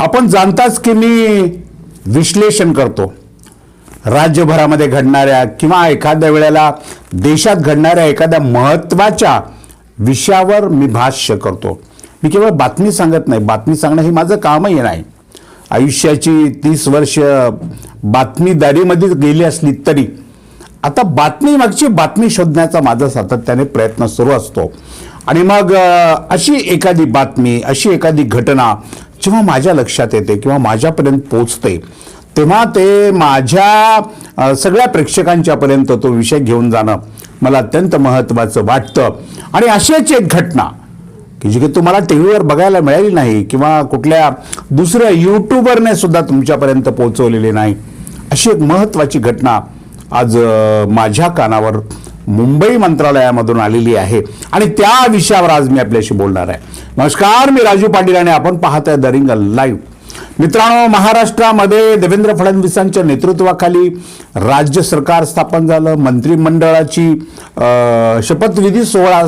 आपण जाणताच की मी विश्लेषण करतो. राज्यभरामध्ये घडणाऱ्या किंवा एखाद्या वेळेला देशात घडणाऱ्या एखाद्या महत्त्वाच्या विषयावर मी भाष्य करतो. मी केवळ बातमी सांगत नाही बातमी सांगणं हे माझं कामही नाही. आयुष्याची तीस वर्ष बातमीदारीमध्ये गेली असली तरी आता बातमी मागची बातमी शोधण्याचा माझा सातत्याने प्रयत्न सुरू असतो. आणि मग अशी एखादी बातमी अशी एखादी घटना जेव्हा माझ्या लक्षात येते किंवा माझ्यापर्यंत पोचते तेव्हा ते माझ्या सगळ्या प्रेक्षकांच्यापर्यंत तो विषय घेऊन जाणं मला अत्यंत महत्त्वाचं वाटतं. आणि अशीच एक घटना की जी की तुम्हाला टी व्हीवर बघायला मिळाली नाही किंवा कुठल्या दुसऱ्या यूट्यूबरने सुद्धा तुमच्यापर्यंत पोहोचवलेली नाही अशी एक महत्त्वाची घटना आज माझ्या कानावर मुंबई मंत्रालयामधून आलेली आहे. आणि त्या विषयावर आज मी आपल्याशी बोलणार आहे. नमस्कार मी राजू पाटील आणि आपण पाहत आहे दरिंग लाईव्ह. मित्रांनो महाराष्ट्रामध्ये देवेंद्र फडणवीसांच्या नेतृत्वाखाली राज्य सरकार स्थापन झालं मंत्रिमंडळाची शपथविधी सोहळा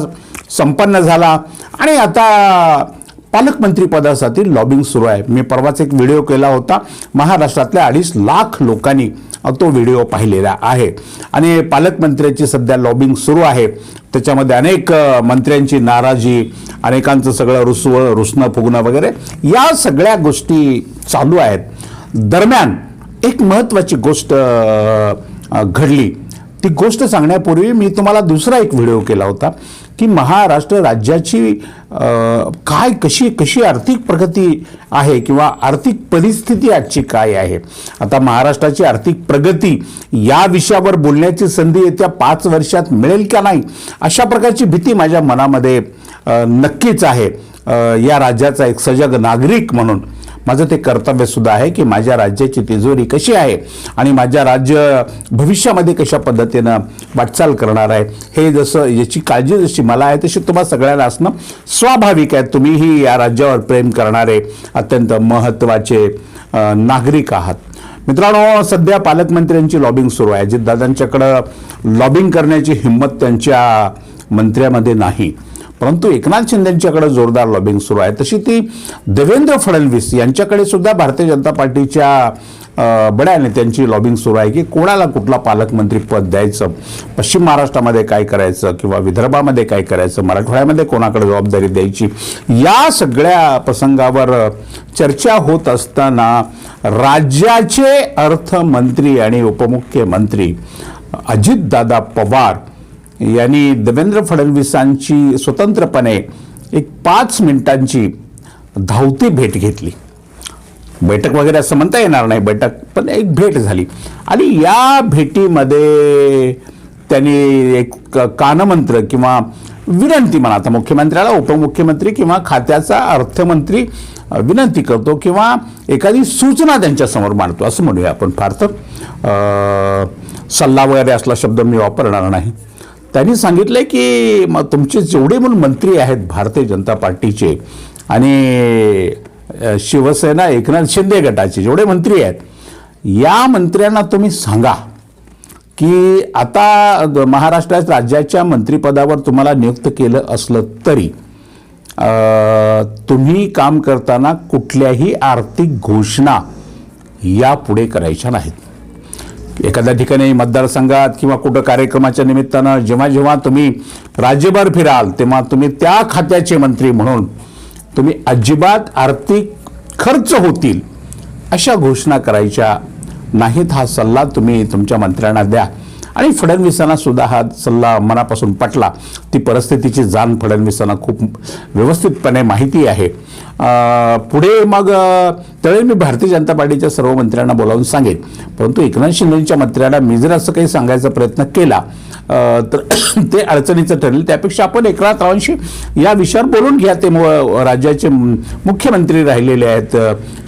संपन्न झाला. आणि आता पालकमंत्रीपदासाठी लॉबिंग सुरू आहे. मी परवाच एक व्हिडिओ केला होता. महाराष्ट्रातल्या अडीच लाख लोकांनी तो व्हिडिओ पाहिलेला आहे. आणि पालकमंत्र्याची सध्या लॉबिंग सुरू आहे. त्याच्यामध्ये अनेक मंत्र्यांची नाराजी अनेकांचं सगळं रुसवं रुसणं फुगणं वगैरे या सगळ्या गोष्टी चालू आहेत. दरम्यान एक महत्त्वाची गोष्ट घडली. ती गोष्ट सांगण्यापूर्वी मी तुम्हाला दुसरा एक व्हिडिओ केला होता. की महाराष्ट्र राज्याची काय कशी कशी आर्थिक प्रगती आहे किंवा आर्थिक परिस्थिती आजची काय आहे? आता महाराष्ट्राची आर्थिक प्रगती या विषयावर बोलण्याची संधी येत्या पाच वर्षात मिळेल का नाही? अशा प्रकारची भीती माझ्या मनामध्ये नक्कीच आहे. या राज्याचा एक सजग नागरिक म्हणून माझं ते कर्तव्यसुद्धा आहे की माझ्या राज्याची तिजोरी कशी आहे आणि माझ्या राज्य भविष्यामध्ये कशा पद्धतीनं वाटचाल करणार आहे. हे जसं याची काळजी जशी मला आहे तशी तुम्हाला सगळ्यांना असणं स्वाभाविक आहे. तुम्हीही या राज्यावर प्रेम करणारे अत्यंत महत्त्वाचे नागरिक आहात. मित्रांनो सध्या पालकमंत्र्यांची लॉबिंग सुरू आहे. अजितदादांच्याकडं लॉबिंग करण्याची हिंमत त्यांच्या मंत्र्यामध्ये नाही. परंतु एकनाथ शिंदेंच्याकडे जोरदार लॉबिंग सुरू आहे. तशी ती देवेंद्र फडणवीस यांच्याकडे सुद्धा भारतीय जनता पार्टीच्या बड्या नेत्यांची लॉबिंग सुरू आहे की कोणाला कुठला पालकमंत्री पद द्यायचं? पश्चिम महाराष्ट्रामध्ये काय करायचं किंवा विदर्भामध्ये काय करायचं? मराठवाड्यामध्ये कोणाकडे जबाबदारी द्यायची? या सगळ्या प्रसंगावर चर्चा होत असताना राज्याचे अर्थमंत्री आणि उपमुख्यमंत्री अजितदादा पवार यांनी देवेंद्र फडणवीसांची स्वतंत्रपणे एक पाच मिनिटांची धावती भेट घेतली. बैठक वगैरे असं म्हणता येणार नाही बैठक पण एक भेट झाली. आणि या भेटीमध्ये त्यांनी एक क- कानमंत्र किंवा विनंती म्हणा आता मुख्यमंत्र्याला उपमुख्यमंत्री किंवा खात्याचा अर्थमंत्री विनंती करतो किंवा एखादी सूचना त्यांच्यासमोर मांडतो असं म्हणूया आपण फार तर. सल्ला वगैरे असला शब्द मी वापरणार नाही. त्यांनी सांगितलं की मग तुमचे जेवढे म्हणून मंत्री आहेत भारतीय जनता पार्टीचे आणि शिवसेना एकनाथ शिंदे गटाचे जेवढे मंत्री आहेत या मंत्र्यांना तुम्ही सांगा की आता महाराष्ट्र राज्याच्या मंत्रिपदावर तुम्हाला नियुक्त केलं असलं तरी तुम्ही काम करताना कुठल्याही आर्थिक घोषणा यापुढे करायच्या नाहीत. एखाद्या ठिकाणी मतदारसंघात किंवा कुठं कार्यक्रमाच्या निमित्तानं जेव्हा जेव्हा तुम्ही राज्यभर फिराल तेव्हा तुम्ही त्या खात्याचे मंत्री म्हणून तुम्ही अजिबात आर्थिक खर्च होतील अशा घोषणा करायच्या. नाहीत हा सल्ला तुम्ही तुमच्या मंत्र्यांना द्या. आणि फडणवीसांना सुद्धा हा सल्ला मनापासून पटला. ती परिस्थितीची जाण फडणवीसांना खूप व्यवस्थितपणे माहिती आहे. पुढे मग त्यावेळी मी भारतीय जनता पार्टीच्या सर्व मंत्र्यांना बोलावून सांगेन. परंतु एकनाथ शिंदेच्या मंत्र्यांना मी जर असं काही सांगायचा प्रयत्न केला तर ते अडचणीचं ठरेल. त्यापेक्षा आपण एकनाथरावांशी या विषयावर बोलून घ्या. ते राज्याचे मुख्यमंत्री राहिलेले आहेत.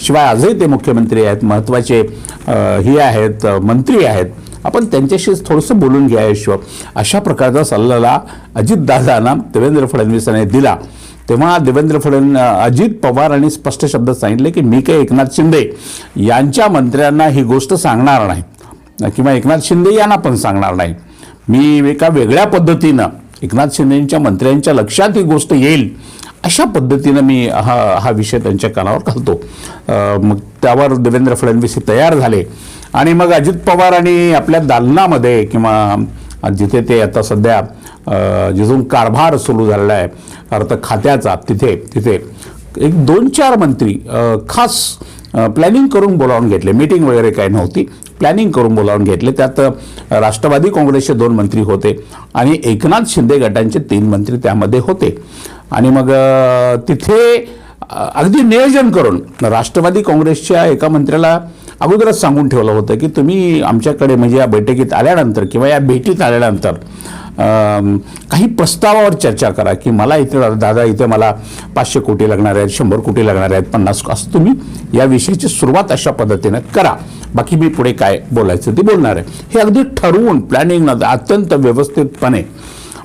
शिवाय आजही ते मुख्यमंत्री आहेत. महत्त्वाचे ही हे आहेत मंत्री आहेत. आपण त्यांच्याशी थोडंसं बोलून घ्या आयुष्य अशा प्रकारचा सल्ला अजितदादांना देवेंद्र फडणवीसांनी दिला. तेव्हा देवेंद्र फडण अजित पवार यांनी स्पष्ट शब्दात सांगितले की मी काही एकनाथ शिंदे यांच्या मंत्र्यांना ही गोष्ट सांगणार नाही. किंवा एकनाथ शिंदे यांना पण सांगणार नाही. मी एका वेगळ्या पद्धतीनं एकनाथ शिंदेच्या मंत्र्यांच्या लक्षात ही गोष्ट येईल. अशा पद्धतीनं मी हा हा विषय त्यांच्या कानावर घालतो. मग त्यावर देवेंद्र फडणवीस हे तयार झाले. आणि मग अजित पवार आणि आपल्या दालनामध्ये किंवा जिथे ते आता सध्या जिथून कारभार सुरू झालेला आहे अर्थ खात्याचा तिथे तिथे एक दोन चार मंत्री खास प्लॅनिंग करून बोलावून घेतले. मीटिंग वगैरे काही नव्हती. प्लॅनिंग करून बोलावून घेतले. त्यात राष्ट्रवादी काँग्रेसचे दोन मंत्री होते आणि एकनाथ शिंदे गटांचे तीन मंत्री त्यामध्ये होते. आणि मग तिथे अगदी नियोजन करून राष्ट्रवादी काँग्रेसच्या एका मंत्र्याला अगोदरच सांगून ठेवलं होतं की तुम्ही आमच्याकडे म्हणजे या बैठकीत आल्यानंतर किंवा या भेटीत आल्यानंतर काही प्रस्तावावर चर्चा करा की मला इथे दादा इथे मला पाचशे कोटी लागणार आहेत शंभर कोटी लागणार आहेत पन्नास असं तुम्ही या विषयाची सुरुवात अशा पद्धतीनं करा. बाकी मी पुढे काय बोलायचं ते बोलणार आहे. हे अगदी ठरवून प्लॅनिंग अत्यंत व्यवस्थितपणे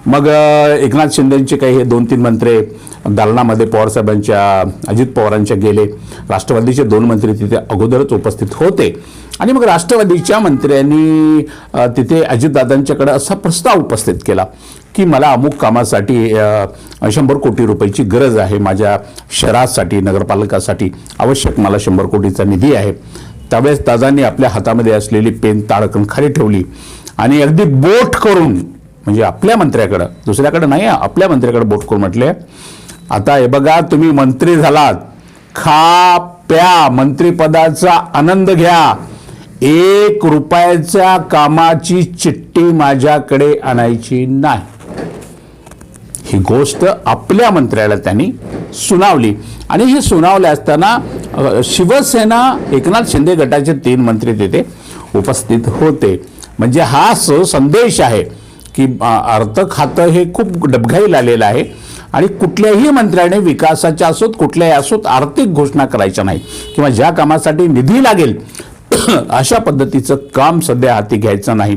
मग एकनाथ शिंदेंचे काही हे दोन तीन मंत्री दालनामध्ये पवारसाहेबांच्या अजित पवारांच्या गेले. राष्ट्रवादीचे दोन मंत्री तिथे अगोदरच उपस्थित होते. आणि मग राष्ट्रवादीच्या मंत्र्यांनी तिथे अजितदादांच्याकडे असा प्रस्ताव उपस्थित केला की मला अमुक कामासाठी शंभर कोटी रुपयाची गरज आहे. माझ्या शहरासाठी नगरपालिकासाठी आवश्यक मला शंभर कोटीचा निधी आहे. त्यावेळेस दादांनी आपल्या हातामध्ये असलेली पेन ताडकन खाली ठेवली आणि अगदी बोट करून म्हणजे आपल्या मंत्र्याकडं दुसऱ्याकडे नाही आपल्या मंत्र्याकडे बोट करून म्हटले? आता हे बघा तुम्ही मंत्री झालात. खा प्या मंत्रीपदाचा आनंद घ्या. एक रुपयाच्या कामाची चिठ्ठी माझ्याकडे आणायची नाही. ही गोष्ट आपल्या मंत्र्याला त्यांनी सुनावली. आणि ही सुनावली असताना शिवसेना एकनाथ शिंदे गटाचे तीन मंत्री तिथे उपस्थित होते. म्हणजे हा स संदेश आहे. की अर्थ खातं हे खूप डबघाईला आलेलं आहे. आणि कुठल्याही मंत्र्याने विकासाच्या असोत कुठल्याही असोत आर्थिक घोषणा करायच्या नाही किंवा ज्या कामासाठी निधी लागेल अशा पद्धतीचं काम सध्या हाती घ्यायचं नाही.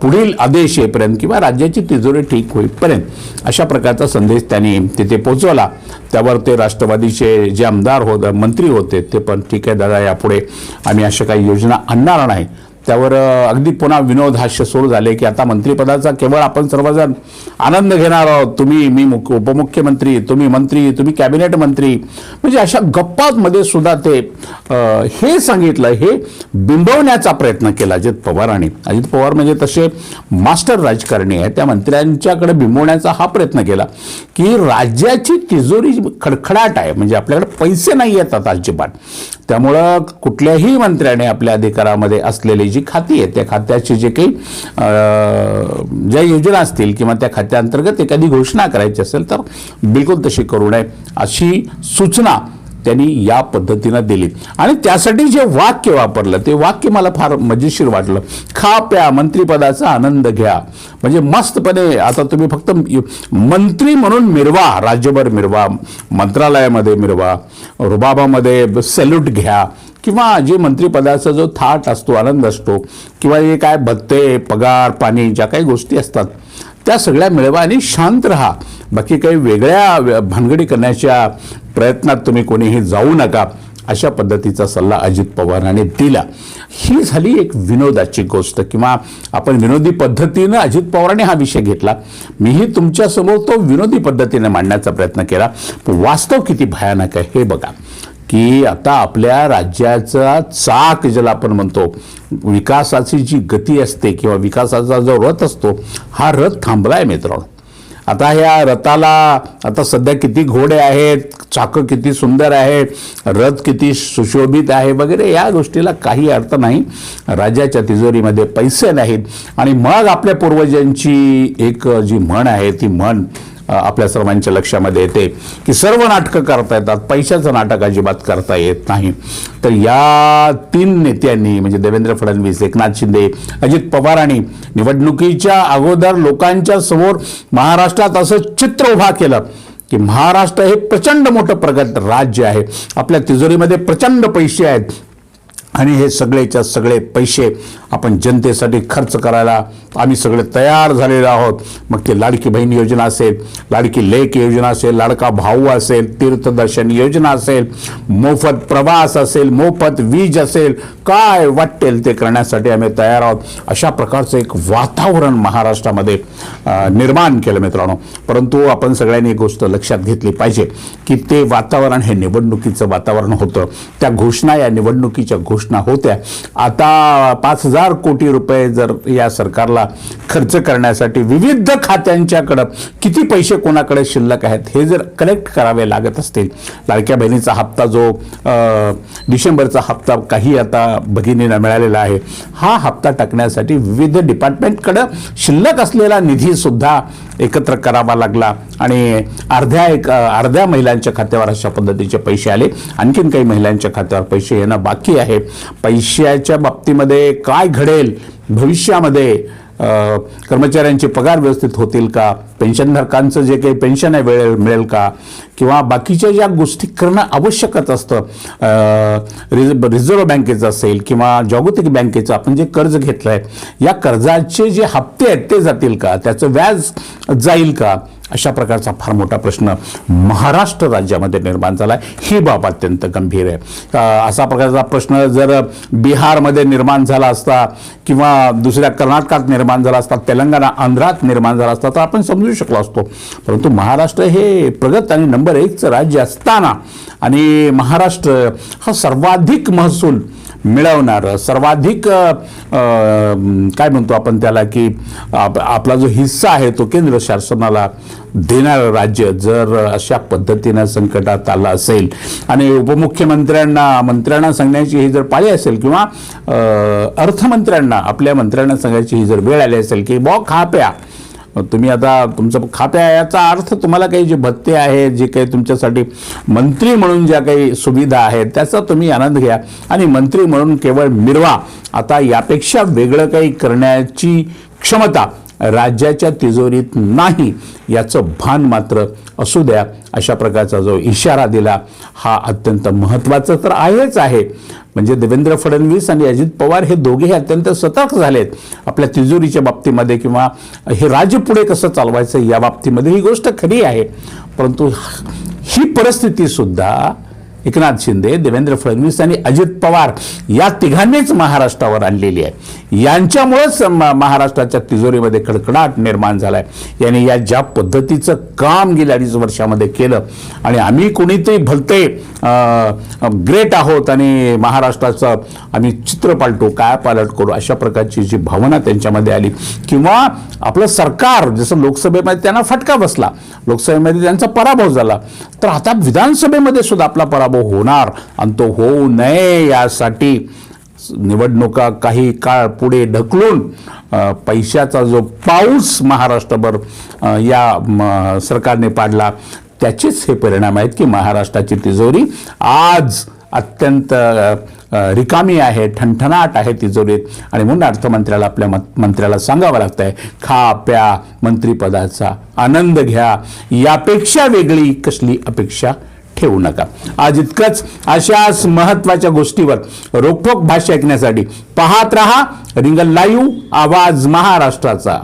पुढील आदेश येईपर्यंत किंवा राज्याची तिजोरी ठीक होईपर्यंत अशा प्रकारचा संदेश त्यांनी तिथे पोचवला. त्यावर ते राष्ट्रवादीचे जे आमदार होत मंत्री होते ते पण ठीक आहे दादा यापुढे आम्ही अशा काही योजना आणणार नाही. त्यावर अगदी पुन्हा विनोद हास्य सुरू झाले की आता मंत्रिपदाचा केवळ आपण सर्वजण आनंद घेणार आहोत. तुम्ही मी मुख्य उपमुख्यमंत्री तुम्ही मंत्री तुम्ही कॅबिनेट मंत्री. म्हणजे अशा गप्पांमध्ये सुद्धा ते हे सांगितलं हे बिंबवण्याचा प्रयत्न केला अजित पवारांनी. अजित पवार म्हणजे तसे मास्टर राजकारणी आहे त्या मंत्र्यांच्याकडे बिंबवण्याचा हा प्रयत्न केला की राज्याची तिजोरी खडखडाट आहे. म्हणजे आपल्याकडे पैसे नाही येतात अजिबात. त्यामुळं कुठल्याही मंत्र्याने आपल्या अधिकारामध्ये असलेली जी खाती आहे त्या खात्याची जे काही ज्या योजना असतील किंवा त्या खात्याअंतर्गत एखादी घोषणा करायची असेल तर बिलकुल तशी करू नये अशी सूचना त्यांनी या पद्धतीनं दिली. आणि त्यासाठी जे वाक्य वापरलं ते वाक्य मला फार मजेशीर वाटलं. खा प्या मंत्रीपदाचा आनंद घ्या. म्हणजे मस्तपणे आता तुम्ही फक्त मंत्री म्हणून मिरवा राज्यभर मिरवा मंत्रालयामध्ये मिरवा रुबाबामध्ये सॅल्यूट घ्या. किंवा जे मंत्रिपदाचा जो थाट असतो आनंद असतो किंवा हे काय भत्ते पगार पाणी ज्या काही गोष्टी असतात त्या सगळ्या मिळवा आणि शांत राहा. बाकी काही वेगळ्या भानगडी करण्याच्या प्रयत्नात तुम्ही कोणीही जाऊ नका अशा पद्धतीचा सल्ला अजित पवारांनी दिला. ही झाली एक विनोदाची गोष्ट किंवा आपण विनोदी पद्धतीनं अजित पवारांनी हा विषय घेतला. मीही तुमच्यासमोर तो विनोदी पद्धतीने मांडण्याचा प्रयत्न केला. पण वास्तव किती भयानक आहे हे बघा. की आता आपल्या राज्याचा चाक ज्याला आपण म्हणतो विकासाची जी गती असते किंवा विकासाचा जो रथ असतो हा रथ थांबलाय मित्रांनो. आता ह्या रथाला आता सध्या किती घोडे आहेत चाकं किती सुंदर आहेत रथ किती सुशोभित आहे वगैरे या गोष्टीला काही अर्थ नाही. राज्याच्या तिजोरीमध्ये पैसे नाहीत. आणि मग आपल्या पूर्वजांची एक जी म्हण आहे ती म्हण आपल्या सर्वांच्या लक्षामध्ये येते की सर्व नाटकं करता येतात पैशाचं नाटक अजिबात करता येत नाही. तर या तीन नेत्यांनी म्हणजे देवेंद्र फडणवीस एकनाथ शिंदे अजित पवारांनी निवडणुकीच्या अगोदर लोकांच्या समोर महाराष्ट्रात असं चित्र उभा केलं की महाराष्ट्र हे प्रचंड मोठं प्रगत राज्य आहे. आपल्या तिजोरीमध्ये प्रचंड पैसे आहेत. आणि हे सगळेच्या सगळे पैसे आपण जनतेसाठी खर्च करायला आम्ही सगळे तयार झालेलो आहोत. मग ते लाडकी बहीण योजना असेल लाडकी लेक योजना असेल लाडका भाऊ असेल तीर्थदर्शन योजना असेल मोफत प्रवास असेल मोफत वीज असेल काय वाटेल ते करण्यासाठी आम्ही तयार आहोत. अशा प्रकारचं एक वातावरण महाराष्ट्रामध्ये निर्माण केलं मित्रांनो. परंतु आपण सगळ्यांनी एक गोष्ट लक्षात घेतली पाहिजे की ते वातावरण हे निवडणुकीचं वातावरण होतं. त्या घोषणा या निवडणुकीच्या घोषणा होत्या. आता पाच हजार कोटी रुपये जर या सरकारला खर्च करण्यासाठी विविध खात्यांच्याकडं किती पैसे कोणाकडे शिल्लक आहेत हे जर कलेक्ट करावे लागत असतील. लाडक्या बहिणीचा हप्ता जो डिसेंबरचा हप्ता काही आता भगिनीला मिळालेला आहे हा हप्ता टाकण्यासाठी विविध डिपार्टमेंटकडं शिल्लक असलेला निधी सुद्धा एकत्र करावा लागला आणि अर्ध्या एक अर्ध्या महिलांच्या खात्यावर अशा पद्धतीचे पैसे आले. आणखीन काही महिलांच्या खात्यावर पैसे येणं बाकी आहे. पैशाच्या बाबतीमध्ये काय घडेल? भविष्यामध्ये कर्मचाऱ्यांचे पगार व्यवस्थित होतील का? पेन्शनधारकांचं जे काही पेन्शन आहे वेळेवर मिळेल का? किंवा बाकीच्या ज्या गोष्टी करणं आवश्यकच असतं अ, रिझ रिझर्व्ह बँकेचं असेल किंवा जागतिक बँकेचं आपण जे कर्ज घेतलं आहे या कर्जाचे जे हप्ते आहेत ते जातील का? त्याचं व्याज जाईल का? अशा प्रकारचा फार मोठा प्रश्न महाराष्ट्र राज्यामध्ये निर्माण झाला आहे ही बाब अत्यंत गंभीर आहे. असा प्रकारचा प्रश्न जर बिहारमध्ये निर्माण झाला असता किंवा दुसऱ्या कर्नाटकात निर्माण झाला असता तेलंगणा आंध्रात निर्माण झाला असता तर आपण समजू शकलो असतो. परंतु महाराष्ट्र हे प्रगत आणि नंबर एकचं राज्य असताना आणि महाराष्ट्र हा सर्वाधिक महसूल मिळवणारं. सर्वाधिक काय म्हणतो आपण त्याला की आप- आपला जो हिस्सा आहे तो केंद्र शासनाला देणारं राज्य जर अशा पद्धतीनं संकटात आलं असेल. आणि उपमुख्यमंत्र्यांना मंत्र्यांना सांगण्याची ही जर पाळी असेल किंवा अर्थमंत्र्यांना आपल्या मंत्र्यांना सांगायची ही जर वेळ आली असेल की बॉ खा प्या. तुम्ही आता तुमचं खात्या याचा अर्थ तुम्हाला काही जे भत्ते आहे जे काही तुमच्यासाठी मंत्री म्हणून ज्या काही सुविधा आहेत त्याचा तुम्ही आनंद घ्या. आणि मंत्री म्हणून केवळ मिरवा. आता यापेक्षा वेगळं काही करण्याची क्षमता राज्याच्या तिजोरीत नाही याचं भान मात्र असू द्या. अशा प्रकारचा जो इशारा दिला हा अत्यंत महत्त्वाचा तर आहेच आहे. म्हणजे देवेंद्र फडणवीस आणि अजित पवार हे दोघेही अत्यंत सतर्क झालेत. आपल्या तिजोरीच्या बाबतीमध्ये किंवा हे राज्य पुढे कसं चालवायचं या बाबतीमध्ये ही गोष्ट खरी आहे. परंतु ही परिस्थितीसुद्धा एकनाथ शिंदे देवेंद्र फडणवीस आणि अजित पवार या तिघांनीच महाराष्ट्रावर आणलेली आहे. यांच्यामुळेच महाराष्ट्राच्या तिजोरीमध्ये कडकडाट निर्माण झालाय. यांनी या ज्या पद्धतीचं काम गेल्या अडीच वर्षामध्ये केलं आणि आम्ही कोणीतरी भलते ग्रेट आहोत आणि महाराष्ट्राचं आम्ही चित्र पालटू काय पालट करू अशा प्रकारची जी भावना त्यांच्यामध्ये आली. किंवा आपलं सरकार जसं लोकसभेमध्ये त्यांना फटका बसला लोकसभेमध्ये त्यांचा पराभव झाला तर आता विधानसभेमध्ये सुद्धा आपला पराभव होणार आणि तो होऊ नये यासाठी निवडणुका काही काळ पुढे ढकलून पैशाचा जो पाऊस महाराष्ट्रभर या म, सरकारने पाडला त्याचेच हे परिणाम आहेत की महाराष्ट्राची तिजोरी आज अत्यंत रिकामी आहे ठणठणाट आहे तिजोरीत. आणि म्हणून अर्थमंत्र्याला आपल्या मत- मंत्र्याला सांगावं लागतंय खा प्या मंत्रिपदाचा आनंद घ्या. यापेक्षा वेगळी कसली अपेक्षा ठेवू नका. आज इतकंच अशाच महत्त्वाच्या गोष्टीवर रोखोक भाष्य ऐकण्यासाठी पाहत रहा रिंगल लाईव्ह आवाज महाराष्ट्राचा.